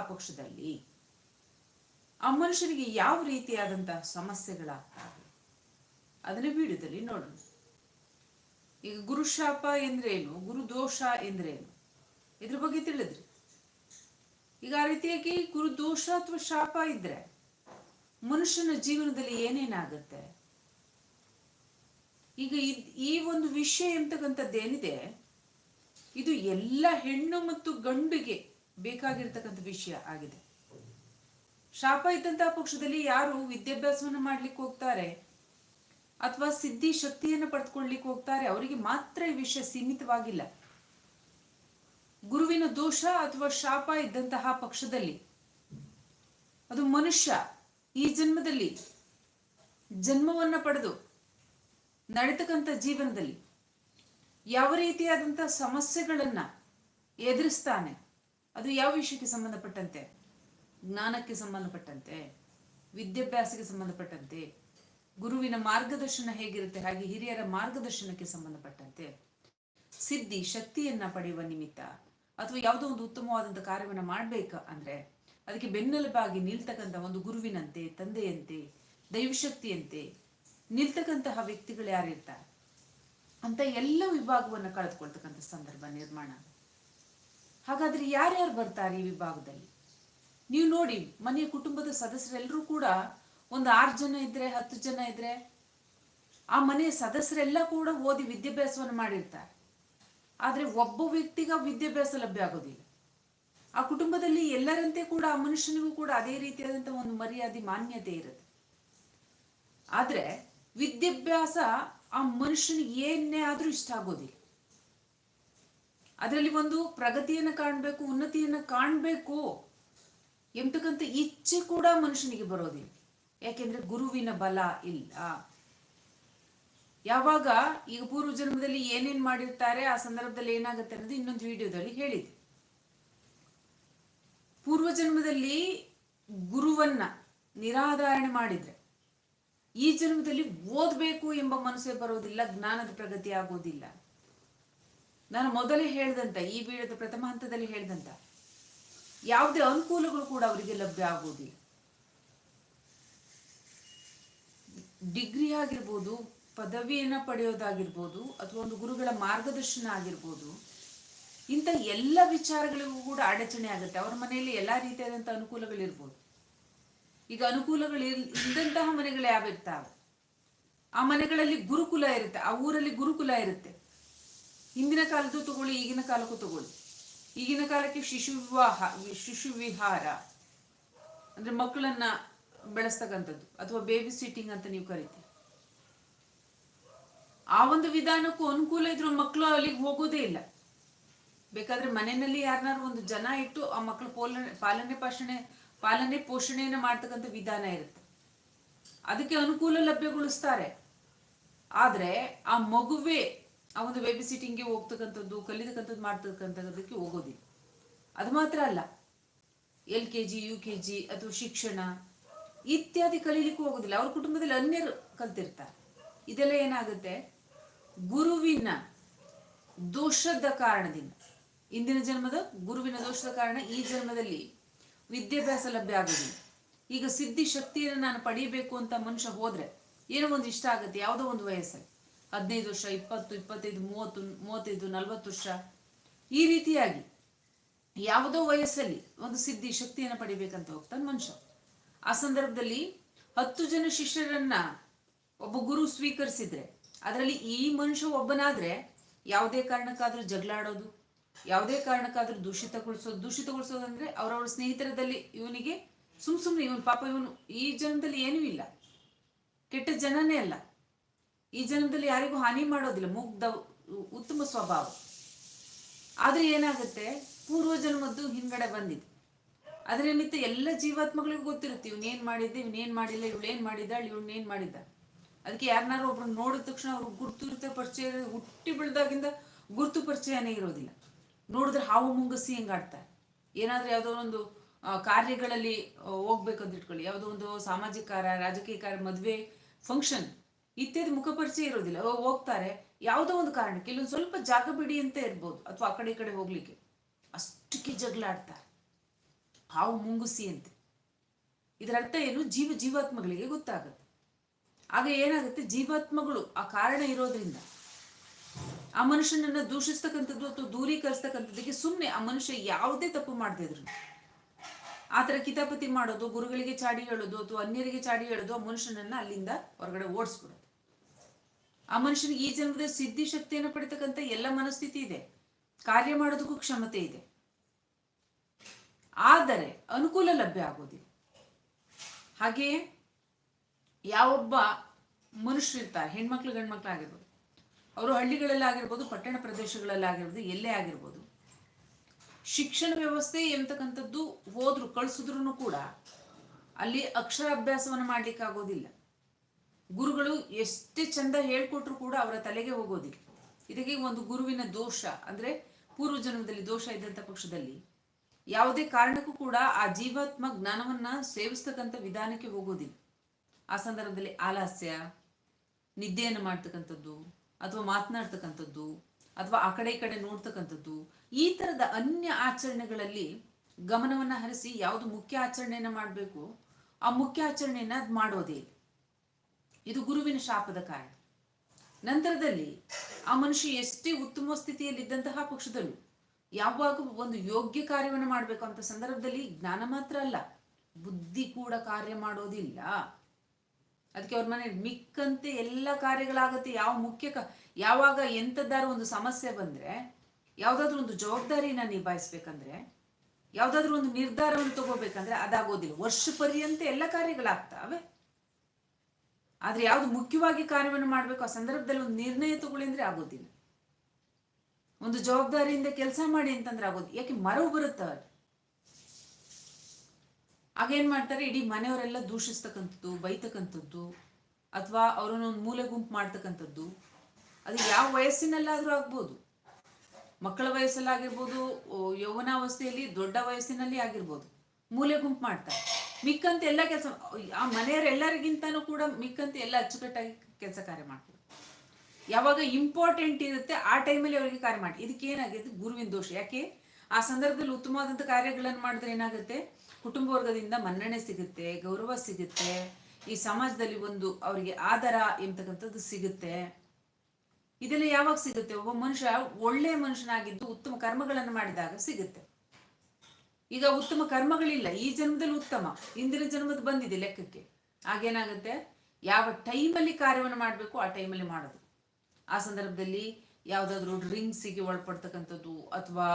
ಪಕ್ಷದಲ್ಲಿ ಆ ಮನುಷ್ಯನಿಗೆ ಯಾವ ರೀತಿಯಾದಂತಹ ಸಮಸ್ಯೆಗಳಾಗ್ತವೆ? ಅದನ್ನ ವಿಡಿಯೋದಲ್ಲಿ ನೋಡೋಣ. ಈಗ ಗುರುಶಾಪ ಎಂದ್ರೇನು? ಗುರು ದೋಷ ಎಂದ್ರೇನು? ಇದ್ರ ಬಗ್ಗೆ ತಿಳಿದ್ರಿ. ಈಗ ಆ ರೀತಿಯಾಗಿ ಗುರು ದೋಷ ಅಥವಾ ಶಾಪ ಇದ್ರೆ ಮನುಷ್ಯನ ಜೀವನದಲ್ಲಿ ಏನೇನಾಗುತ್ತೆ? ಈಗ ಈ ಒಂದು ವಿಷಯ ಎಂತಕ್ಕಂಥದ್ದೇನಿದೆ? ಇದು ಎಲ್ಲ ಹೆಣ್ಣು ಮತ್ತು ಗಂಡಿಗೆ ಬೇಕಾಗಿರ್ತಕ್ಕಂಥ ವಿಷಯ ಆಗಿದೆ. ಶಾಪ ಇದ್ದಂತಹ ಪಕ್ಷದಲ್ಲಿ ಯಾರು ವಿದ್ಯಾಭ್ಯಾಸವನ್ನು ಮಾಡ್ಲಿಕ್ಕೆ ಹೋಗ್ತಾರೆ ಅಥವಾ ಸಿದ್ಧಿ ಶಕ್ತಿಯನ್ನು ಪಡೆದುಕೊಳ್ಳಿಕ್ಕೆ ಹೋಗ್ತಾರೆ, ಅವರಿಗೆ ಮಾತ್ರ ಈ ವಿಷಯ ಸೀಮಿತವಾಗಿಲ್ಲ. ಗುರುವಿನ ದೋಷ ಅಥವಾ ಶಾಪ ಇದ್ದಂತಹ ಪಕ್ಷದಲ್ಲಿ ಅದು ಮನುಷ್ಯ ಈ ಜನ್ಮದಲ್ಲಿ ಜನ್ಮವನ್ನ ಪಡೆದು ನಡೀತಕ್ಕಂಥ ಜೀವನದಲ್ಲಿ ಯಾವ ರೀತಿಯಾದಂತಹ ಸಮಸ್ಯೆಗಳನ್ನ ಎದುರಿಸ್ತಾನೆ ಅದು ಯಾವ ವಿಷಯಕ್ಕೆ ಸಂಬಂಧಪಟ್ಟಂತೆ? ಜ್ಞಾನಕ್ಕೆ ಸಂಬಂಧಪಟ್ಟಂತೆ? ವಿದ್ಯಾಭ್ಯಾಸಕ್ಕೆ ಸಂಬಂಧಪಟ್ಟಂತೆ? ಗುರುವಿನ ಮಾರ್ಗದರ್ಶನ ಹೇಗಿರುತ್ತೆ? ಹಾಗೆ ಹಿರಿಯರ ಮಾರ್ಗದರ್ಶನಕ್ಕೆ ಸಂಬಂಧಪಟ್ಟಂತೆ? ಸಿದ್ಧಿ, ಶಕ್ತಿಯನ್ನ ಪಡೆಯುವ ನಿಮಿತ್ತ ಅಥವಾ ಯಾವುದೋ ಒಂದು ಉತ್ತಮವಾದಂಥ ಕಾರ್ಯವನ್ನ ಮಾಡ್ಬೇಕು ಅಂದ್ರೆ ಅದಕ್ಕೆ ಬೆನ್ನೆಲುಬಾಗಿ ನಿಲ್ತಕ್ಕಂಥ ಒಂದು ಗುರುವಿನಂತೆ, ತಂದೆಯಂತೆ, ದೈವಶಕ್ತಿಯಂತೆ ನಿಲ್ತಕ್ಕಂತಹ ವ್ಯಕ್ತಿಗಳು ಯಾರಿರ್ತಾರೆ ಅಂತ ಎಲ್ಲ ವಿಭಾಗವನ್ನು ಕಳೆದುಕೊಳ್ತಕ್ಕಂಥ ಸಂದರ್ಭ ನಿರ್ಮಾಣ ಹಾಗಾದ್ರೆ ಯಾರ್ಯಾರು ಬರ್ತಾರೆ ಈ ವಿಭಾಗದಲ್ಲಿ? ನೀವು ನೋಡಿ ಮನೆಯ ಕುಟುಂಬದ ಸದಸ್ಯರೆಲ್ಲರೂ ಕೂಡ ಒಂದು ಆರು ಜನ ಇದ್ರೆ, ಹತ್ತು ಜನ ಇದ್ರೆ, ಆ ಮನೆಯ ಸದಸ್ಯರೆಲ್ಲ ಕೂಡ ಓದಿ ವಿದ್ಯಾಭ್ಯಾಸವನ್ನು ಮಾಡಿರ್ತಾರೆ. ಆದರೆ ಒಬ್ಬ ವ್ಯಕ್ತಿಗ ವಿದ್ಯಾಭ್ಯಾಸ ಲಭ್ಯ ಆಗೋದಿಲ್ಲ. ಆ ಕುಟುಂಬದಲ್ಲಿ ಎಲ್ಲರಂತೆ ಕೂಡ, ಆ ಮನುಷ್ಯನಿಗೂ ಕೂಡ ಅದೇ ರೀತಿಯಾದಂಥ ಒಂದು ಮರ್ಯಾದೆ, ಮಾನ್ಯತೆ ಇರುತ್ತೆ. ಆದರೆ ವಿದ್ಯಾಭ್ಯಾಸ ಆ ಮನುಷ್ಯನಿಗೆ ಏನೇ ಆದರೂ ಇಷ್ಟ ಆಗೋದಿಲ್ಲ. ಅದರಲ್ಲಿ ಒಂದು ಪ್ರಗತಿಯನ್ನು ಕಾಣಬೇಕು, ಉನ್ನತಿಯನ್ನು ಕಾಣಬೇಕು. ಎಂಬತಕ್ಕಂಥ ಇಚ್ಛೆ ಕೂಡ ಮನುಷ್ಯನಿಗೆ ಬರೋದಿಲ್ಲ. ಯಾಕೆಂದ್ರೆ ಗುರುವಿನ ಬಲ ಇಲ್ಲ. ಯಾವಾಗ ಈಗ ಪೂರ್ವ ಜನ್ಮದಲ್ಲಿ ಏನೇನ್ ಮಾಡಿರ್ತಾರೆ, ಆ ಸಂದರ್ಭದಲ್ಲಿ ಏನಾಗುತ್ತೆ ಅನ್ನೋದು ಇನ್ನೊಂದು ವಿಡಿಯೋದಲ್ಲಿ ಹೇಳಿದೆ. ಪೂರ್ವ ಜನ್ಮದಲ್ಲಿ ಗುರುವನ್ನ ನಿರಾಧಾರಣೆ ಮಾಡಿದ್ರೆ, ಈ ಜನ್ಮದಲ್ಲಿ ಓದ್ಬೇಕು ಎಂಬ ಮನಸ್ಸೇ ಬರೋದಿಲ್ಲ, ಜ್ಞಾನದ ಪ್ರಗತಿ ಆಗೋದಿಲ್ಲ. ನಾನು ಮೊದಲೇ ಹೇಳ್ದಂತ, ಈ ಬೀಳದ ಪ್ರಥಮ ಹಂತದಲ್ಲಿ ಹೇಳ್ದಂತ, ಯಾವುದೇ ಅನುಕೂಲಗಳು ಕೂಡ ಅವರಿಗೆ ಲಭ್ಯ ಆಗುವುದಿಲ್ಲ. ಡಿಗ್ರಿ ಆಗಿರ್ಬೋದು, ಪದವಿಯನ್ನ ಪಡೆಯೋದಾಗಿರ್ಬೋದು, ಅಥವಾ ಒಂದು ಗುರುಗಳ ಮಾರ್ಗದರ್ಶನ ಆಗಿರ್ಬೋದು, ಇಂಥ ಎಲ್ಲ ವಿಚಾರಗಳಿಗೂ ಕೂಡ ಅಡಚಣೆ ಆಗುತ್ತೆ. ಅವರ ಮನೆಯಲ್ಲಿ ಎಲ್ಲಾ ರೀತಿಯಾದಂಥ ಅನುಕೂಲಗಳಿರ್ಬೋದು ಈಗ ಅನುಕೂಲಗಳು ಇದ್ದಂತಹ ಮನೆಗಳು ಯಾವ ಯಾವಿರ್ತಾವೆ ಆ ಮನೆಗಳಲ್ಲಿ ಗುರುಕುಲ ಇರುತ್ತೆ, ಆ ಊರಲ್ಲಿ ಗುರುಕುಲ ಇರುತ್ತೆ. ಹಿಂದಿನ ಕಾಲದ್ದು ತಗೊಳ್ಳಿ, ಈಗಿನ ಕಾಲಕ್ಕೂ ತಗೊಳ್ಳಿ. ಈಗಿನ ಕಾಲಕ್ಕೆ ಶಿಶು ವಿವಾಹ, ಶಿಶು ವಿಹಾರ, ಅಂದ್ರೆ ಮಕ್ಕಳನ್ನ ಬೆಳೆಸ್ತಕ್ಕಂಥದ್ದು, ಅಥವಾ ಬೇಬಿ ಸಿಟ್ಟಿಂಗ್ ಅಂತ ನೀವು ಕರಿತೀರಿ. ಆ ಒಂದು ವಿಧಾನಕ್ಕೂ ಅನುಕೂಲ ಇದ್ರೂ ಮಕ್ಕಳು ಅಲ್ಲಿಗೆ ಹೋಗೋದೇ ಇಲ್ಲ. ಬೇಕಾದ್ರೆ ಮನೆಯಲ್ಲಿ ಯಾರನ್ನಾರು ಒಂದು ಜನ ಇಟ್ಟು ಆ ಮಕ್ಕಳು ಪೋಲನೆ, ಪಾಲನೆ ಪೋಷಣೆ, ಪಾಲನೆ ಪೋಷಣೆಯನ್ನು ಮಾಡ್ತಕ್ಕಂಥ ವಿಧಾನ ಇರುತ್ತೆ. ಅದಕ್ಕೆ ಅನುಕೂಲ ಲಭ್ಯಗೊಳಿಸ್ತಾರೆ. ಆದ್ರೆ ಆ ಮಗುವೇ ಆ ಒಂದು ಬೇಬಿ ಹೋಗ್ತಕ್ಕಂಥದ್ದು, ಕಲಿತಕ್ಕಂಥದ್ದು, ಮಾಡ್ತಕ್ಕಂಥದ್ದಕ್ಕೆ ಹೋಗೋದಿಲ್ಲ. ಅದು ಮಾತ್ರ ಅಲ್ಲ. L K G, U K G ಅಥವಾ ಶಿಕ್ಷಣ ಇತ್ಯಾದಿ ಕಲೀಲಿಕ್ಕೂ ಹೋಗೋದಿಲ್ಲ. ಅವ್ರ ಕುಟುಂಬದಲ್ಲಿ ಅನ್ಯರು ಕಲ್ತಿರ್ತಾರೆ. ಇದೆಲ್ಲ ಏನಾಗುತ್ತೆ? ಗುರುವಿನ ದೋಷದ ಕಾರಣದಿಂದ. ಇಂದಿನ ಜನ್ಮದ ಗುರುವಿನ ದೋಷದ ಕಾರಣ ಈ ಜನ್ಮದಲ್ಲಿ ವಿದ್ಯಾಭ್ಯಾಸ ಲಭ್ಯ ಆಗೋದಿಲ್ಲ. ಈಗ ಸಿದ್ಧಿ ಶಕ್ತಿಯನ್ನು ನಾನು ಪಡೀಬೇಕು ಅಂತ ಮನುಷ್ಯ ಹೋದ್ರೆ ಏನೋ ಒಂದು ಇಷ್ಟ ಆಗುತ್ತೆ, ಯಾವುದೋ ಒಂದು ವಯಸ್ಸಲ್ಲಿ. ಹದಿನೈದು ವರ್ಷ, ಇಪ್ಪತ್ತು, ಇಪ್ಪತ್ತೈದು, ಮೂವತ್ತು, ಮೂವತ್ತೈದು, ನಲವತ್ತು ವರ್ಷ. ಈ ರೀತಿಯಾಗಿ ಯಾವುದೋ ವಯಸ್ಸಲ್ಲಿ ಒಂದು ಸಿದ್ಧಿ, ಶಕ್ತಿಯನ್ನು ಪಡಿಬೇಕಂತ ಹೋಗ್ತಾನೆ ಮನುಷ್ಯ. ಆ ಸಂದರ್ಭದಲ್ಲಿ ಹತ್ತು ಜನ ಶಿಷ್ಯರನ್ನ ಒಬ್ಬ ಗುರು ಸ್ವೀಕರಿಸಿದ್ರೆ, ಅದರಲ್ಲಿ ಈ ಮನುಷ್ಯ ಒಬ್ಬನಾದ್ರೆ ಯಾವುದೇ ಕಾರಣಕ್ಕಾದ್ರೂ ಜಗಳಾಡೋದು ಯಾವುದೇ ಕಾರಣಕ್ಕಾದ್ರೂ ದೂಷಿತಗೊಳಿಸೋದು ದೂಷಿತಗೊಳಿಸೋದಂದ್ರೆ ಅವರವರ ಸ್ನೇಹಿತರದಲ್ಲಿ ಇವನಿಗೆ ಸುಮ್ ಸುಮ್ಮನೆ ಇವನು ಪಾಪ, ಇವನು ಈ ಜನದಲ್ಲಿ ಏನೂ ಇಲ್ಲ. ಕೆಟ್ಟ ಜನನೇ ಅಲ್ಲ. ಈ ಜನ್ಮದಲ್ಲಿ ಯಾರಿಗೂ ಹಾನಿ ಮಾಡೋದಿಲ್ಲ, ಮುಗ್ಧ, ಉತ್ತಮ ಸ್ವಭಾವ. ಆದ್ರೆ ಏನಾಗುತ್ತೆ? ಪೂರ್ವ ಜನ್ಮದ್ದು ಹಿಂದ್ಗಡೆ ಬಂದಿದೆ. ಅದ್ರ ನಿಮಿತ್ತ ಎಲ್ಲ ಜೀವಾತ್ಮಗಳಿಗೂ ಗೊತ್ತಿರುತ್ತೆ ಇವನೇನ್ ಮಾಡಿದ್ದೆ ಇವನೇನ್ ಮಾಡಿಲ್ಲ ಇವಳೇನ್ ಮಾಡಿದ್ದಾಳೆ ಇವನೇನ್ ಮಾಡಿದ್ದ. ಅದಕ್ಕೆ ಯಾರನ್ನಾರು ಒಬ್ರು ನೋಡಿದ ತಕ್ಷಣ ಅವ್ರು ಗುರ್ತು ಪರಿಚಯ, ಹುಟ್ಟಿ ಬೆಳೆದಾಗಿಂದ ಗುರ್ತು ಪರಿಚಯನೇ ಇರೋದಿಲ್ಲ. ನೋಡಿದ್ರೆ ಹಾವು ಮುಂಗಸಿ ಹೆಂಗಾಡ್ತಾರೆ ಏನಾದ್ರೂ ಯಾವುದೋ ಒಂದು ಕಾರ್ಯಗಳಲ್ಲಿ ಹೋಗ್ಬೇಕಂತ ಇಟ್ಕೊಳ್ಳಿ. ಯಾವುದೋ ಒಂದು ಸಾಮಾಜಿಕ ಕಾರ್ಯ, ರಾಜಕೀಯ ಕಾರ್ಯ, ಮದುವೆ ಫಂಕ್ಷನ್ ಇತ್ಯಾದಿ ಮುಖಪರಿಚಯ ಇರೋದಿಲ್ಲ. ಹೋಗ್ತಾರೆ. ಯಾವುದೋ ಒಂದು ಕಾರಣಕ್ಕೆ. ಇಲ್ಲೊಂದು ಸ್ವಲ್ಪ ಜಾಗ ಬಿಡಿ ಅಂತ ಇರ್ಬೋದು. ಅಥವಾ ಆ ಕಡೆ ಈ ಕಡೆ ಹೋಗ್ಲಿಕ್ಕೆ. ಅಷ್ಟಕ್ಕೆ ಜಗಳಾಡ್ತಾರೆ. ಹಾವು ಮುಂಗುಸಿ ಅಂತೆ. ಇದರ ಅರ್ಥ ಏನು? ಜೀವ ಜೀವಾತ್ಮಗಳಿಗೆ ಗೊತ್ತಾಗುತ್ತೆ. ಆಗ ಏನಾಗುತ್ತೆ? ಜೀವಾತ್ಮಗಳು ಆ ಕಾರಣ ಇರೋದ್ರಿಂದ ಆ ಮನುಷ್ಯನನ್ನ ದೂಷಿಸ್ತಕ್ಕಂಥದ್ದು ಅಥವಾ ದೂರೀಕರಿಸ್ತಕ್ಕಂಥದ್ದಕ್ಕೆ ಸುಮ್ಮನೆ ಆ ಮನುಷ್ಯ ಯಾವುದೇ ತಪ್ಪು ಮಾಡ್ತಿದ್ರು ಆ ಥರ ಕಿತಾಪತಿ ಮಾಡೋದು, ಗುರುಗಳಿಗೆ ಚಾಡಿ ಹೇಳೋದು ಅಥವಾ ಅನ್ಯರಿಗೆ ಚಾಡಿ ಹೇಳೋದು ಆ ಮನುಷ್ಯನನ್ನ ಅಲ್ಲಿಂದ ಹೊರಗಡೆ ಓಡಿಸ್ಬಿಡೋದು ಆ ಮನುಷ್ಯನಿಗೆ ಈ ಜನ್ಮದ ಸಿದ್ಧಿ ಶಕ್ತಿಯನ್ನು ಪಡಿತಕ್ಕಂಥ ಎಲ್ಲ ಮನಸ್ಥಿತಿ ಇದೆ. ಕಾರ್ಯ ಮಾಡೋದಕ್ಕೂ ಕ್ಷಮತೆ ಇದೆ. ಆದರೆ ಅನುಕೂಲ ಲಭ್ಯ ಆಗೋದಿಲ್ಲ. ಹಾಗೆಯೇ ಯಾವೊಬ್ಬ ಮನುಷ್ಯರಿರ್ತಾರೆ ಹೆಣ್ಮಕ್ಳು, ಗಂಡ್ಮಕ್ಳು ಆಗಿರ್ಬೋದು, ಅವರು ಹಳ್ಳಿಗಳಲ್ಲಿ ಆಗಿರ್ಬೋದು ಪಟ್ಟಣ ಪ್ರದೇಶಗಳಲ್ಲಿ ಆಗಿರ್ಬೋದು ಎಲ್ಲೇ ಆಗಿರ್ಬೋದು, ಶಿಕ್ಷಣ ವ್ಯವಸ್ಥೆ ಎಂತಕ್ಕಂಥದ್ದು ಹೋದ್ರು ಕಳಿಸಿದ್ರು ಕೂಡ ಅಲ್ಲಿ ಅಕ್ಷರಾಭ್ಯಾಸವನ್ನು ಮಾಡ್ಲಿಕ್ಕೆ ಆಗೋದಿಲ್ಲ ಗುರುಗಳು ಎಷ್ಟೇ ಚಂದ ಹೇಳ್ಕೊಟ್ರು ಕೂಡ ಅವರ ತಲೆಗೆ ಹೋಗೋದಿಲ್ಲ. ಇದಕ್ಕೆ ಒಂದು ಗುರುವಿನ ದೋಷ, ಅಂದ್ರೆ ಪೂರ್ವ ಜನ್ಮದಲ್ಲಿ ದೋಷ ಇದ್ದಂಥ ಪಕ್ಷದಲ್ಲಿ. ಯಾವುದೇ ಕಾರಣಕ್ಕೂ ಕೂಡ ಆ ಜೀವಾತ್ಮ ಜ್ಞಾನವನ್ನ ಸೇವಿಸ್ತಕ್ಕಂಥ ವಿಧಾನಕ್ಕೆ ಹೋಗೋದಿಲ್ಲ. ಆ ಸಂದರ್ಭದಲ್ಲಿ ಆಲಸ್ಯ, ನಿದ್ದೆಯನ್ನು ಮಾಡ್ತಕ್ಕಂಥದ್ದು, ಅಥವಾ ಮಾತನಾಡ್ತಕ್ಕಂಥದ್ದು, ಅಥವಾ ಆ ಕಡೆ ಈ ಕಡೆ ನೋಡ್ತಕ್ಕಂಥದ್ದು, ಈ ತರದ ಅನ್ಯ ಆಚರಣೆಗಳಲ್ಲಿ ಗಮನವನ್ನ ಹರಿಸಿ ಯಾವುದು ಮುಖ್ಯ ಆಚರಣೆಯನ್ನ ಮಾಡಬೇಕು, ಆ ಮುಖ್ಯ ಆಚರಣೆಯನ್ನ ಅದು ಮಾಡೋದೇ ಇಲ್ಲ. ಇದು ಗುರುವಿನ ಶಾಪದ ಕಾರಣ. ನಂತರದಲ್ಲಿ ಆ ಮನುಷ್ಯ ಎಷ್ಟೇ ಉತ್ತಮ ಸ್ಥಿತಿಯಲ್ಲಿದ್ದಂತಹ ಪಕ್ಷದಲ್ಲೂ ಯಾವಾಗ ಒಂದು ಯೋಗ್ಯ ಕಾರ್ಯವನ್ನು ಮಾಡಬೇಕು ಅಂತ ಸಂದರ್ಭದಲ್ಲಿ ಜ್ಞಾನ ಮಾತ್ರ ಅಲ್ಲ, ಬುದ್ಧಿ ಕೂಡ ಕಾರ್ಯ ಮಾಡೋದಿಲ್ಲ. ಅದಕ್ಕೆ ಅವ್ರ ಮನೆ ಮಿಕ್ಕಂತೆ ಎಲ್ಲ ಕಾರ್ಯಗಳಾಗುತ್ತೆ. ಯಾವ ಮುಖ್ಯ ಯಾವಾಗ ಎಂಥದ್ದಾರು ಒಂದು ಸಮಸ್ಯೆ ಬಂದ್ರೆ, ಯಾವುದಾದ್ರೂ ಒಂದು ಜವಾಬ್ದಾರಿನ ನಿಭಾಯಿಸ್ಬೇಕಂದ್ರೆ, ಯಾವುದಾದ್ರೂ ಒಂದು ನಿರ್ಧಾರವನ್ನು ತಗೋಬೇಕಂದ್ರೆ ಅದಾಗೋದಿಲ್ಲ. ವರ್ಷ ಪರ್ಯಂತ ಎಲ್ಲ ಕಾರ್ಯಗಳಾಗ್ತಾವೆ. ಆದ್ರೆ ಯಾವ್ದು ಮುಖ್ಯವಾಗಿ ಕಾರ್ಯವನ್ನು ಮಾಡಬೇಕು? ಆ ಸಂದರ್ಭದಲ್ಲಿ ಒಂದು ನಿರ್ಣಯ ತಗೊಳ್ಳಿ ಆಗೋದಿಲ್ಲ. ಒಂದು ಜವಾಬ್ದಾರಿಯಿಂದ ಕೆಲಸ ಮಾಡಿ ಅಂತಂದ್ರೆ ಆಗೋದು ಯಾಕೆ ಮರವು ಬರುತ್ತೆ ಆಗೇನ್ ಮಾಡ್ತಾರೆ? ಇಡೀ ಮನೆಯವರೆಲ್ಲ ದೂಷಿಸ್ತಕ್ಕಂಥದ್ದು, ಬೈತಕ್ಕಂಥದ್ದು, ಅಥವಾ ಅವರನ್ನ ಒಂದು ಮೂಲೆ ಗುಂಪು ಮಾಡ್ತಕ್ಕಂಥದ್ದು. ಅದು ಯಾವ ವಯಸ್ಸಿನಲ್ಲಾದ್ರೂ ಆಗ್ಬೋದು. ಮಕ್ಕಳ ವಯಸ್ಸಲ್ಲಾಗಿರ್ಬೋದು, ಯೌವನಾವಸ್ಥೆಯಲ್ಲಿ ದೊಡ್ಡ ವಯಸ್ಸಿನಲ್ಲಿ ಆಗಿರ್ಬೋದು. ಮೂಲೆ ಗುಂಪು ಮಾಡ್ತಾರೆ. ಮಿಕ್ಕಂತ ಎಲ್ಲ ಕೆಲಸ, ಆ ಮನೆಯವರೆಲ್ಲರಿಗಿಂತನೂ ಕೂಡ ಮಿಕ್ಕಂತ ಎಲ್ಲ ಅಚ್ಚುಕಟ್ಟಾಗಿ ಕೆಲಸ ಕಾರ್ಯ ಮಾಡ್ತಾರೆ. ಯಾವಾಗ ಇಂಪಾರ್ಟೆಂಟ್ ಇರುತ್ತೆ ಆ ಟೈಮಲ್ಲಿ ಅವರಿಗೆ ಕಾರ್ಯ ಮಾಡಿ. ಇದಕ್ಕೆ ಏನಾಗುತ್ತೆ ಗುರುವಿನ ದೋಷ. ಯಾಕೆ? ಆ ಸಂದರ್ಭದಲ್ಲಿ ಉತ್ತಮವಾದಂಥ ಕಾರ್ಯಗಳನ್ನು ಮಾಡಿದ್ರೆ ಏನಾಗುತ್ತೆ? ಕುಟುಂಬ ವರ್ಗದಿಂದ ಮನ್ನಣೆ ಸಿಗುತ್ತೆ, ಗೌರವ ಸಿಗುತ್ತೆ, ಈ ಸಮಾಜದಲ್ಲಿ ಒಂದು ಅವರಿಗೆ ಆಧಾರ ಎಂಬತಕ್ಕಂಥದ್ದು ಸಿಗುತ್ತೆ. ಇದೆಲ್ಲ ಯಾವಾಗ ಸಿಗುತ್ತೆ? ಒಬ್ಬ ಮನುಷ್ಯ ಒಳ್ಳೆಯ ಮನುಷ್ಯನಾಗಿದ್ದು ಉತ್ತಮ ಕರ್ಮಗಳನ್ನು ಮಾಡಿದಾಗ ಸಿಗುತ್ತೆ. ಈಗ ಉತ್ತಮ ಕರ್ಮಗಳಿಲ್ಲ, ಈ ಜನ್ಮದಲ್ಲಿ ಉತ್ತಮ, ಇಂದಿನ ಜನ್ಮದ ಬಂದಿದೆ ಲೆಕ್ಕಕ್ಕೆ. ಆಗೇನಾಗುತ್ತೆ ಯಾವ ಟೈಮಲ್ಲಿ ಕಾರ್ಯವನ್ನು ಮಾಡಬೇಕು, ಆ ಟೈಮಲ್ಲಿ ಮಾಡೋದು. ಆ ಸಂದರ್ಭದಲ್ಲಿ ಯಾವುದಾದ್ರೂ ಡ್ರಿಂಕ್ಸಿಗೆ ಒಳಪಡ್ತಕ್ಕಂಥದ್ದು ಅಥವಾ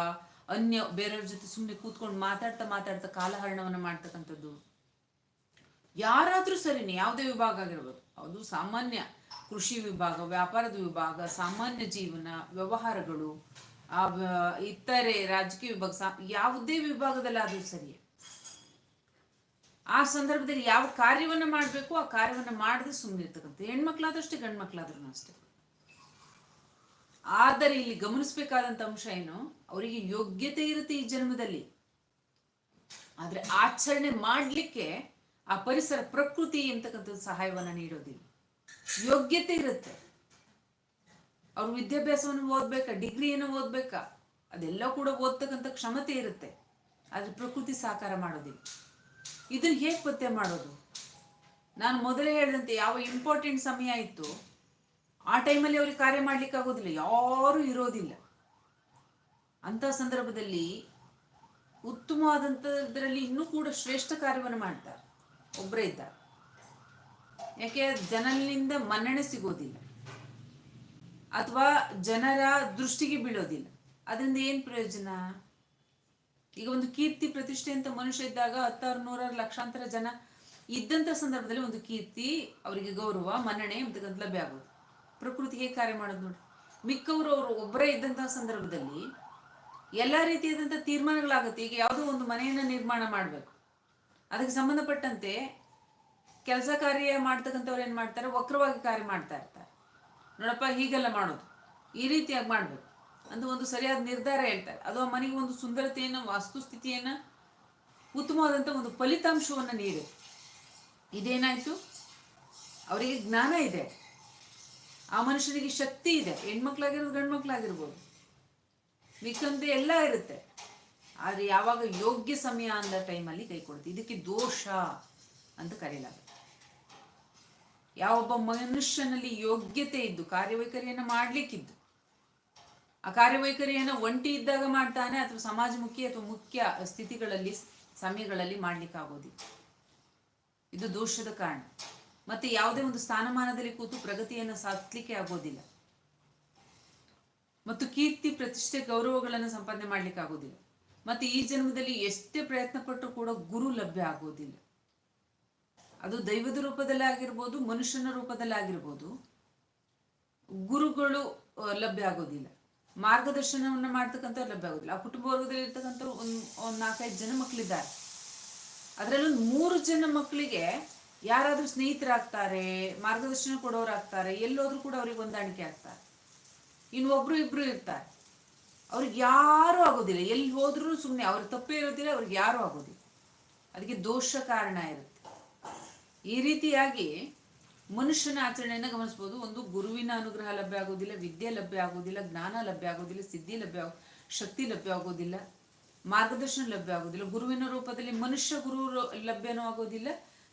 ಅನ್ಯ ಬೇರೆಯವ್ರ ಜೊತೆ ಸುಮ್ಮನೆ ಕೂತ್ಕೊಂಡು ಮಾತಾಡ್ತಾ ಮಾತಾಡ್ತಾ ಕಾಲಹರಣವನ್ನು ಮಾಡ್ತಕ್ಕಂಥದ್ದು. ಯಾರಾದ್ರೂ ಸರಿನೇ, ಯಾವುದೇ ವಿಭಾಗ ಆಗಿರ್ಬೋದು. ಅದು ಸಾಮಾನ್ಯ ಕೃಷಿ ವಿಭಾಗ, ವ್ಯಾಪಾರದ ವಿಭಾಗ, ಸಾಮಾನ್ಯ ಜೀವನ, ವ್ಯವಹಾರಗಳು ಆ ಇತರೆ ರಾಜಕೀಯ ವಿಭಾಗ ಯಾವುದೇ ವಿಭಾಗದಲ್ಲಾದರೂ ಸರಿ ಆ ಸಂದರ್ಭದಲ್ಲಿ ಯಾವ ಕಾರ್ಯವನ್ನು ಮಾಡಬೇಕು, ಆ ಕಾರ್ಯವನ್ನು ಮಾಡದೆ ಸುಮ್ಮನೆ ಇರ್ತಕ್ಕಂಥ ಹೆಣ್ಮಕ್ಳಾದಷ್ಟೇ ಗಂಡ್ಮಕ್ಳಾದ್ರೂ ಗಂಡು ಮಕ್ಳಾದ್ರೂ ಅಷ್ಟೇ. ಆದರೆ ಇಲ್ಲಿ ಗಮನಿಸಬೇಕಾದಂತ ಅಂಶ ಏನು, ಅವರಿಗೆ ಯೋಗ್ಯತೆ ಇರುತ್ತೆ ಈ ಜನ್ಮದಲ್ಲಿ. ಆದ್ರೆ ಆಚರಣೆ ಮಾಡಲಿಕ್ಕೆ ಆ ಪರಿಸರ ಪ್ರಕೃತಿ ಎಂತಕ್ಕಂಥದ್ದು ಸಹಾಯವನ್ನು ನೀಡೋದಿಲ್ಲ. ಯೋಗ್ಯತೆ ಇರುತ್ತೆ. ಅವ್ರು ವಿದ್ಯಾಭ್ಯಾಸವನ್ನು ಓದ್ಬೇಕಾ, ಡಿಗ್ರಿಯನ್ನು ಓದ್ಬೇಕಾ, ಅದೆಲ್ಲ ಕೂಡ ಓದ್ತಕ್ಕಂಥ ಕ್ಷಮತೆ ಇರುತ್ತೆ. ಆದ್ರೆ ಪ್ರಕೃತಿ ಸಾಕಾರ ಮಾಡೋದಿಲ್ಲ. ಇದನ್ನ ಹೇಗೆ ಪತ್ತೆ ಮಾಡೋದು? ನಾನು ಮೊದಲೇ ಹೇಳಿದಂತೆ ಯಾವ ಇಂಪಾರ್ಟೆಂಟ್ ಸಮಯ ಇತ್ತು, ಆ ಟೈಮಲ್ಲಿ ಅವ್ರಿಗೆ ಕಾರ್ಯ ಮಾಡ್ಲಿಕ್ಕೆ ಆಗೋದಿಲ್ಲ, ಯಾರೂ ಇರೋದಿಲ್ಲ. ಅಂತ ಸಂದರ್ಭದಲ್ಲಿ ಉತ್ತಮವಾದಂಥದ್ರಲ್ಲಿ ಇನ್ನೂ ಕೂಡ ಶ್ರೇಷ್ಠ ಕಾರ್ಯವನ್ನು ಮಾಡ್ತಾರೆ. ಒಬ್ಬರೇ ಇದ್ದಾರೆ. ಯಾಕೆ? ಜನರಿಂದ ಮನ್ನಣೆ ಸಿಗೋದಿಲ್ಲ. ಅಥವಾ ಜನರ ದೃಷ್ಟಿಗೆ ಬೀಳೋದಿಲ್ಲ. ಅದರಿಂದ ಏನ್ ಪ್ರಯೋಜನ? ಈಗ ಒಂದು ಕೀರ್ತಿ ಪ್ರತಿಷ್ಠೆ ಅಂತ ಮನುಷ್ಯ ಇದ್ದಾಗ ಹತ್ತಾರು ನೂರಾರು ಲಕ್ಷಾಂತರ ಜನ ಇದ್ದಂಥ ಸಂದರ್ಭದಲ್ಲಿ ಒಂದು ಕೀರ್ತಿ ಅವರಿಗೆ ಗೌರವ, ಮನ್ನಣೆ ಅಂತ ಲಭ್ಯ ಆಗೋದು. ಪ್ರಕೃತಿ ಹೇಗೆ ಕಾರ್ಯ ಮಾಡೋದು ನೋಡಿ. ಮಿಕ್ಕವರು ಅವರು ಒಬ್ಬರೇ ಇದ್ದಂತಹ ಸಂದರ್ಭದಲ್ಲಿ ಎಲ್ಲ ರೀತಿಯಾದಂಥ ತೀರ್ಮಾನಗಳಾಗುತ್ತೆ. ಈಗ ಯಾವುದೋ ಒಂದು ಮನೆಯನ್ನ ನಿರ್ಮಾಣ ಮಾಡಬೇಕು. ಅದಕ್ಕೆ ಸಂಬಂಧಪಟ್ಟಂತೆ ಕೆಲಸ ಕಾರ್ಯ ಮಾಡ್ತಕ್ಕಂಥವ್ರು ಏನು ಮಾಡ್ತಾರೆ? ವಕ್ರವಾಗಿ ಕಾರ್ಯ ಮಾಡ್ತಾ ಇರ್ತಾರೆ. ನೋಡಪ್ಪ, ಹೀಗೆಲ್ಲ ಮಾಡೋದು. ಈ ರೀತಿಯಾಗಿ ಮಾಡಬೇಕು. ಅಂತ ಒಂದು ಸರಿಯಾದ ನಿರ್ಧಾರ ಹೇಳ್ತಾರೆ. ಅದು ಆ ಮನೆಗೆ ಒಂದು ಸುಂದರತೆಯನ್ನು, ವಾಸ್ತುಸ್ಥಿತಿಯನ್ನು ಉತ್ತಮವಾದಂಥ ಒಂದು ಫಲಿತಾಂಶವನ್ನು ನೀಡಿ ಇದೇನಾಯಿತು? ಅವರಿಗೆ ಜ್ಞಾನ ಇದೆ. ಆ ಮನುಷ್ಯನಿಗೆ ಶಕ್ತಿ ಇದೆ. ಹೆಣ್ಮಕ್ಳಾಗಿರೋದು ಗಂಡು ಮಕ್ಕಳಾಗಿರ್ಬೋದು ಮಿಕ್ಕಂತೆ ಎಲ್ಲ ಇರುತ್ತೆ. ಆದರೆ ಯಾವಾಗ ಯೋಗ್ಯ ಸಮಯ ಅಂದ ಟೈಮಲ್ಲಿ ಕೈ ಕೊಡುತ್ತೆ. ಇದಕ್ಕೆ ದೋಷ ಅಂತ ಕರೆಯಲಾಗುತ್ತೆ ಯಾವೊಬ್ಬ ಮನುಷ್ಯನಲ್ಲಿ ಯೋಗ್ಯತೆ ಇದ್ದು ಕಾರ್ಯವೈಖರಿಯನ್ನು ಮಾಡ್ಲಿಕ್ಕಿದ್ದು. ಆ ಕಾರ್ಯವೈಖರಿಯನ್ನು ಒಂಟಿ ಇದ್ದಾಗ ಮಾಡ್ತಾನೆ ಅಥವಾ ಸಮಾಜಮುಖಿ ಅಥವಾ ಮುಖ್ಯ ಸ್ಥಿತಿಗಳಲ್ಲಿ, ಸಮಯಗಳಲ್ಲಿ ಮಾಡ್ಲಿಕ್ಕಾಗೋದಿಲ್ಲ. ಇದು ದೋಷದ ಕಾರಣ. ಮತ್ತೆ ಯಾವುದೇ ಒಂದು ಸ್ಥಾನಮಾನದಲ್ಲಿ ಕೂತು ಪ್ರಗತಿಯನ್ನು ಸಾಧಿಸ್ಲಿಕ್ಕೆ ಆಗೋದಿಲ್ಲ. ಮತ್ತು ಕೀರ್ತಿ, ಪ್ರತಿಷ್ಠೆ, ಗೌರವಗಳನ್ನು ಸಂಪಾದನೆ ಮಾಡ್ಲಿಕ್ಕೆ ಆಗೋದಿಲ್ಲ ಮತ್ತೆ ಈ ಜನ್ಮದಲ್ಲಿ ಎಷ್ಟೇ ಪ್ರಯತ್ನ ಪಟ್ಟರು ಕೂಡ ಗುರು ಲಭ್ಯ ಆಗೋದಿಲ್ಲ. ಅದು ದೈವದ ರೂಪದಲ್ಲಿ ಆಗಿರ್ಬೋದು, ಮನುಷ್ಯನ ರೂಪದಲ್ಲಿ ಆಗಿರ್ಬೋದು, ಗುರುಗಳು ಲಭ್ಯ ಆಗೋದಿಲ್ಲ. ಮಾರ್ಗದರ್ಶನವನ್ನು ಮಾಡ್ತಕ್ಕಂಥವ್ರು ಲಭ್ಯ ಆಗೋದಿಲ್ಲ. ಆ ಕುಟುಂಬ ವರ್ಗದಲ್ಲಿ ಇರ್ತಕ್ಕಂಥವ್ರು ಒಂದು ಒಂದು ನಾಲ್ಕೈದು ಜನ ಮಕ್ಕಳಿದ್ದಾರೆ ಅದರಲ್ಲಿ ಒಂದು ಮೂರು ಜನ ಮಕ್ಕಳಿಗೆ ಯಾರಾದರೂ ಸ್ನೇಹಿತರಾಗ್ತಾರೆ, ಮಾರ್ಗದರ್ಶನ ಕೊಡೋರಾಗ್ತಾರೆ, ಎಲ್ಲೋದ್ರೂ ಕೂಡ ಅವ್ರಿಗೆ ಹೊಂದಾಣಿಕೆ ಆಗ್ತಾರೆ. ಇನ್ನು ಒಬ್ರು ಇಬ್ರು ಇರ್ತಾರೆ. ಅವ್ರಿಗೆ ಯಾರೂ ಆಗೋದಿಲ್ಲ. ಎಲ್ಲಿ ಹೋದ್ರೂ ಸುಮ್ಮನೆ ಅವ್ರ ತಪ್ಪೇ ಇರೋದಿಲ್ಲ, ಅವ್ರಿಗೆ ಯಾರೂ ಆಗೋದಿಲ್ಲ. ಅದಕ್ಕೆ ದೋಷ ಕಾರಣ ಇರುತ್ತೆ. ಈ ರೀತಿಯಾಗಿ ಮನುಷ್ಯನ ಆಚರಣೆಯನ್ನು ಗಮನಿಸ್ಬೋದು. ಒಂದು ಗುರುವಿನ ಅನುಗ್ರಹ ಲಭ್ಯ ಆಗೋದಿಲ್ಲ, ವಿದ್ಯೆ ಲಭ್ಯ ಆಗೋದಿಲ್ಲ, ಜ್ಞಾನ ಲಭ್ಯ ಆಗೋದಿಲ್ಲ, ಸಿದ್ಧಿ ಲಭ್ಯ ಶಕ್ತಿ ಲಭ್ಯ ಆಗೋದಿಲ್ಲ, ಮಾರ್ಗದರ್ಶನ ಲಭ್ಯ ಆಗೋದಿಲ್ಲ. ಗುರುವಿನ ರೂಪದಲ್ಲಿ ಮನುಷ್ಯ ಗುರು ಲಭ್ಯನೂ ಆಗೋದಿಲ್ಲ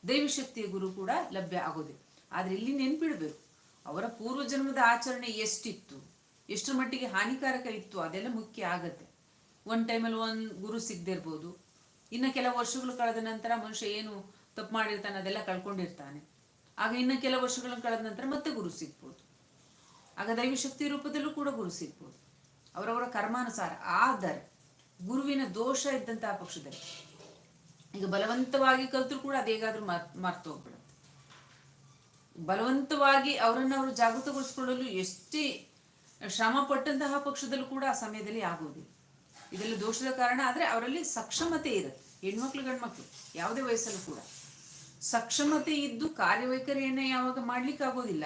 ದೈವಿ ಶಕ್ತಿಯ ಗುರು ಕೂಡ ಲಭ್ಯ ಆಗೋದಿಲ್ಲ. ಆದ್ರೆ ಇಲ್ಲಿ ನೆನ್ಪಿಡ್ಬೇಕು, ಅವರ ಪೂರ್ವ ಜನ್ಮದ ಆಚರಣೆ ಎಷ್ಟಿತ್ತು ಎಷ್ಟರ ಮಟ್ಟಿಗೆ ಹಾನಿಕಾರಕ ಇತ್ತು ಅದೆಲ್ಲ ಮುಖ್ಯ ಆಗತ್ತೆ. ಒಂದ್ ಟೈಮಲ್ಲಿ ಒಂದ್ ಗುರು ಸಿಗದಿರ್ಬೋದು. ಇನ್ನು ಕೆಲವು ವರ್ಷಗಳು ಕಳೆದ ನಂತರ ಮನುಷ್ಯ ಏನು ತಪ್ಪು ಮಾಡಿರ್ತಾನೆ, ಅದೆಲ್ಲ ಕಳ್ಕೊಂಡಿರ್ತಾನೆ. ಆಗ ಇನ್ನು ಕೆಲವು ವರ್ಷಗಳನ್ನು ಕಳೆದ ನಂತರ ಮತ್ತೆ ಗುರು ಸಿಗ್ಬೋದು. ಆಗ ದೈವಿ ಶಕ್ತಿ ರೂಪದಲ್ಲೂ ಕೂಡ ಗುರು ಸಿಗ್ಬೋದು. ಅವರವರ ಕರ್ಮಾನುಸಾರ. ಆದರೆ ಗುರುವಿನ ದೋಷ ಇದ್ದಂತಹ ಪಕ್ಷದಲ್ಲಿ. ಈಗ ಬಲವಂತವಾಗಿ ಕಲ್ತರು ಕೂಡ ಅದೇಗಾದ್ರೂ ಮಾರ್ತ ಮರ್ತು ಹೋಗ್ಬಿಡುತ್ತೆ. ಬಲವಂತವಾಗಿ ಅವರನ್ನು ಅವರು ಜಾಗೃತಗೊಳಿಸ್ಕೊಳ್ಳಲು ಎಷ್ಟೇ ಶ್ರಮ ಪಟ್ಟಂತಹ ಪಕ್ಷದಲ್ಲೂ ಕೂಡ ಆ ಸಮಯದಲ್ಲಿ ಆಗೋದಿಲ್ಲ. ಇದೆಲ್ಲ ದೋಷದ ಕಾರಣ, ಆದರೆ ಅವರಲ್ಲಿ ಸಕ್ಷಮತೆ ಇರುತ್ತೆ. ಹೆಣ್ಮಕ್ಳು ಗಂಡ್ಮಕ್ಳು, ಯಾವುದೇ ವಯಸ್ಸಲ್ಲೂ ಕೂಡ. ಸಕ್ಷಮತೆ ಇದ್ದು ಕಾರ್ಯವೈಖರಿಯನ್ನ ಯಾವಾಗ ಮಾಡ್ಲಿಕ್ಕೆ ಆಗೋದಿಲ್ಲ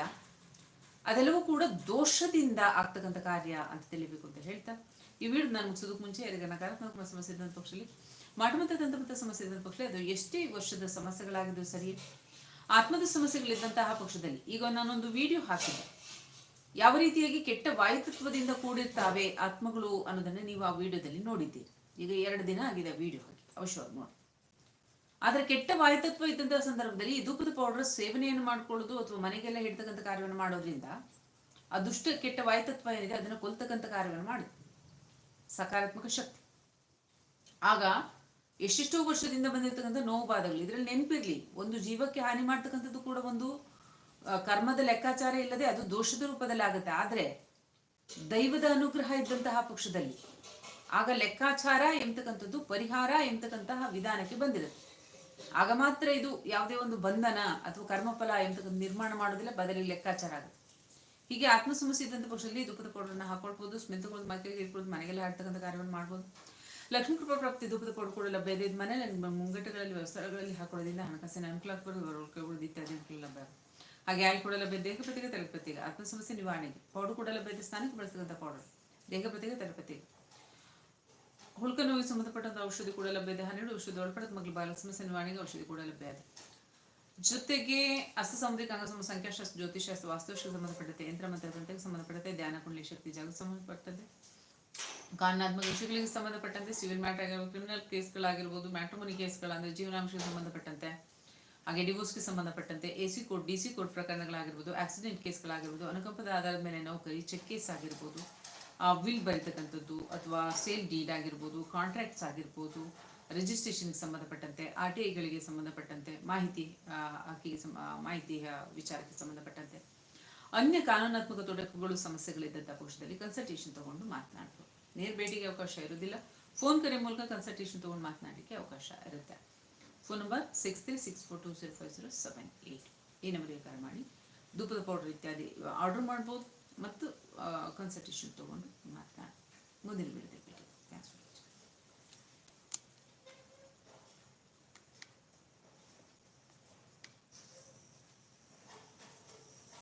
ಅದೆಲ್ಲವೂ ಕೂಡ ದೋಷದಿಂದ ಆಗ್ತಕ್ಕಂಥ ಕಾರ್ಯ ಅಂತ ತಿಳಿಬೇಕು ಅಂತ ಹೇಳ್ತಾ. ಈ ವಿಡಿಯೋ ನಾನು ಮುಗಿಸೋದಕ್ಕೆ ಮುಂಚೆ ಅದಕ್ಕೆ ನಕಾರಾತ್ಮಕ ಸಮಸ್ಯೆ ಇದ್ದಂಥ ಪಕ್ಷದಲ್ಲಿ ಮಾಟಮತ ದಂತಮತ ಸಮಸ್ಯೆ ಇದ್ದಂಥ ಪಕ್ಷದಲ್ಲಿ, ಅದು ಎಷ್ಟೇ ವರ್ಷದ ಸಮಸ್ಯೆಗಳಾಗಿದ್ದು ಸರಿ, ಆತ್ಮದ ಸಮಸ್ಯೆಗಳಿದ್ದಂತಹ ಪಕ್ಷದಲ್ಲಿ, ಈಗ ನಾನೊಂದು ವಿಡಿಯೋ ಹಾಕಿದ್ದೆ. ಯಾವ ರೀತಿಯಾಗಿ ಕೆಟ್ಟ ವಾಯುತತ್ವದಿಂದ ಕೂಡಿರ್ತಾವೆ ಆತ್ಮಗಳು ಅನ್ನೋದನ್ನ ನೀವು ಆ ವಿಡಿಯೋದಲ್ಲಿ ನೋಡಿದ್ದೀರಿ. ಈಗ ಎರಡು ದಿನ ಆಗಿದೆ ವಿಡಿಯೋ ಹಾಕಿ ಅವಶ್ಯವಾಗಿ ನೋಡಿ. ಆದ್ರೆ ಕೆಟ್ಟ ವಾಯುತತ್ವ ಇದ್ದಂತಹ ಸಂದರ್ಭದಲ್ಲಿ ಈ ಧೂಪದ ಪೌಡರ್ ಸೇವನೆಯನ್ನು ಮಾಡ್ಕೊಳ್ಳೋದು ಅಥವಾ ಮನೆಗೆಲ್ಲ ಹಿಡ್ತಕ್ಕಂಥ ಕಾರ್ಯವನ್ನು ಮಾಡೋದ್ರಿಂದ ಆ ದುಷ್ಟ ಕೆಟ್ಟ ವಾಯುತತ್ವ ಏನಿದೆ ಅದನ್ನು ಕೊಲ್ತಕ್ಕಂಥ ಕಾರ್ಯವನ್ನು ಮಾಡಿ ಸಕಾರಾತ್ಮಕ ಶಕ್ತಿ. ಆಗ ಎಷ್ಟೆಷ್ಟೋ ವರ್ಷದಿಂದ ಬಂದಿರತಕ್ಕಂಥ ನೋವು ಬಾಧಗಳು, ಇದರಲ್ಲಿ ನೆನಪಿರ್ಲಿ, ಒಂದು ಜೀವಕ್ಕೆ ಹಾನಿ ಮಾಡ್ತಕ್ಕಂಥದ್ದು ಕೂಡ ಒಂದು ಕರ್ಮದ ಲೆಕ್ಕಾಚಾರ ಇಲ್ಲದೆ ಅದು ದೋಷದ ರೂಪದಲ್ಲಿ ಆಗುತ್ತೆ ಆದರೆ ದೈವದ ಅನುಗ್ರಹ ಇದ್ದಂತಹ ಪಕ್ಷದಲ್ಲಿ ಆಗ ಲೆಕ್ಕಾಚಾರ ಎಂಬತಕ್ಕಂಥದ್ದು, ಪರಿಹಾರ ಎಂಬತಕ್ಕಂತಹ ವಿಧಾನಕ್ಕೆ ಬಂದಿರುತ್ತೆ. ಆಗ ಮಾತ್ರ ಇದು ಯಾವುದೇ ಒಂದು ಬಂಧನ ಅಥವಾ ಕರ್ಮಫಲ ಎಂತ ನಿರ್ಮಾಣ ಮಾಡೋದಿಲ್ಲ, ಬದಲಿಗೆ ಲೆಕ್ಕಾಚಾರ ಆಗುತ್ತೆ. ಹೀಗೆ ಆತ್ಮ ಸಮಸ್ಯೆ ಇದ್ದಂಥ ಪಕ್ಷದಲ್ಲಿ ಧೂಪದ ಪೌಡರ್ನ ಹಾಕೊಳ್ಬೋದು ಸ್ಮಿತಗಳು ಮಕ್ಕಳಿಗೆ ಇಟ್ಬೋದು ಮನೆಗೆಲ್ಲ ಆಡ್ತಕ್ಕಂಥ ಕಾರ್ಯವನ್ನು ಮಾಡ್ಬೋದು. ಲಕ್ಷ್ಮೀ ಕೃಪಾ ಪ್ರಾಪ್ತಿ ಧೂಪದ ಕೂಡ ಇದು ಮನೆಯಲ್ಲಿ ನಿಮ್ಮ ಮುಂಗಟ್ಟುಗಳಲ್ಲಿ, ವ್ಯವಸ್ಥೆಗಳಲ್ಲಿ ಹಾಕೊಳ್ಳೋದ್ರಿಂದ ಹಣಕಾಸಿನ ಅನುಕೂಲ ಇತ್ಯಾದಿ ಅನುಕೂಲ ಹಾಗೆ ಆಯ್ಲ್ ಕೂಡ ಲಭ್ಯ ದೇಹಪತಿಗೆ ಪ್ರತಿಗೆ ತಲೆಪತಿಗೆ ಆತ್ಮ ಸಮಸ್ಯೆ ನಿವಾರಣೆಗೆ. ಪೌಡರ್ ಕೂಡ ಲಭ್ಯ ಸ್ಥಾನಕ್ಕೆ ಬಳಸ್ತಕ್ಕಂಥ ಪೌಡರ್ ದೇಹ ಪ್ರತಿಗೆ ಹುಳ್ಕ ನೋವಿಗೆ ಸಂಬಂಧಪಟ್ಟಂತ ಔಷಧಿ ಕೂಡ ಲಭ್ಯ ಇದೆ ಹನ್ನೆರಡು ಔಷಧಿ ಒಳಪಡದ ಮಕ್ಕಳು ಬಾಲ ಸಮಸ್ಯೆ ನಿವಾರಣೆಗೆ ಔಷಧಿ ಕೂಡ ಲಭ್ಯ ಇದೆ ಜೊತೆಗೆ ಅಸ್ತ ಸಾಮುದ್ರಿಕ ಅಂಗಸಮ ಸಂಖ್ಯಾಶಾಸ್ತ್ರ ಜ್ಯೋತಿಷಾಸ್ತ್ರ ವಾಸ್ತುಶಾಸ್ತ್ರ ಸಂಬಂಧಪಟ್ಟಂತೆ ಯಂತ್ರ ಮಂತ್ರ ಗ್ರಂಥಕ್ಕೆ ಸಂಬಂಧಪಟ್ಟಂತೆ ಧ್ಯಾನ, ಕುಂಡಲಿ ಶಕ್ತಿ ಜಾಗ ಸಂಬಂಧಪಟ್ಟಂತೆ. ಕಾನೂನಾತ್ಮಕ ವಿಷಯಗಳಿಗೆ ಸಂಬಂಧಪಟ್ಟಂತೆ ಸಿವಿಲ್ ಮ್ಯಾಟರ್ ಆಗಿರ್ಬೋದು, ಕ್ರಿಮಿನಲ್ ಕೇಸ್ಗಳಾಗಿರ್ಬೋದು, ಮ್ಯಾಟ್ರಿಮೋನಿ ಕೇಸ್ಗಳಂದ್ರೆ ಜೀವನಾಂಶಕ್ಕೆ ಸಂಬಂಧಪಟ್ಟಂತೆ, ಹಾಗೆ ಡಿವೋರ್ಸ್ಗೆ ಸಂಬಂಧಪಟ್ಟಂತೆ A C code D C code ಪ್ರಕರಣಗಳಾಗಿರ್ಬೋದು, accident ಕೇಸ್ಗಳಾಗಿರ್ಬೋದು, ಅನುಕಂಪದ ಆಧಾರದ ಮೇಲೆ ನೌಕರಿ, ಚೆಕ್ ಕೇಸ್ ಆಗಿರ್ಬೋದು. ವಿಲ್ ಬರೀತಕ್ಕಂಥದ್ದು ಅಥವಾ ಸೇಲ್ ಡೀಡ್ ಆಗಿರ್ಬೋದು ಕಾಂಟ್ರಾಕ್ಟ್ಸ್ ಆಗಿರ್ಬೋದು ರಿಜಿಸ್ಟ್ರೇಷನ್ಗೆ ಸಂಬಂಧಪಟ್ಟಂತೆ ಆರ್ ಟಿ ಐಗಳಿಗೆ ಸಂಬಂಧಪಟ್ಟಂತೆ ಮಾಹಿತಿ ಆಕೆಗೆ ಮಾಹಿತಿ ವಿಚಾರಕ್ಕೆ ಸಂಬಂಧಪಟ್ಟಂತೆ. ಅನ್ಯ ಕಾನೂನಾತ್ಮಕ ತೊಡಕುಗಳು, ಸಮಸ್ಯೆಗಳಿದ್ದಂಥ ಪಕ್ಷದಲ್ಲಿ ಕನ್ಸಲ್ಟೇಷನ್ ತಗೊಂಡು ಮಾತನಾಡ್ಬೋದು. ನೇರ ಭೇಟಿಗೆ ಅವಕಾಶ ಇರೋದಿಲ್ಲ ಫೋನ್ ಕರೆ ಮೂಲಕ ಕನ್ಸಲ್ಟೇಷನ್ ತಗೊಂಡು ಮಾತನಾಡಲಿಕ್ಕೆ ಅವಕಾಶ ಇರುತ್ತೆ. Phone number six three six four two zero five zero seven eight ಈ ನಂಬರಿಗೆ ಕರೆ ಮಾಡಿ. ಧೂಪದ ಪೌಡರ್ ಇತ್ಯಾದಿ ಆರ್ಡರ್ ಮಾಡ್ಬೋದು. ಮತ್ತು ಕನ್ಸಲ್ಟೇಷನ್ ತಗೊಂಡು ಮಾತನಾಡಿ ಮುಂದಿನ ವಿಡಿಯೋದಲ್ಲಿ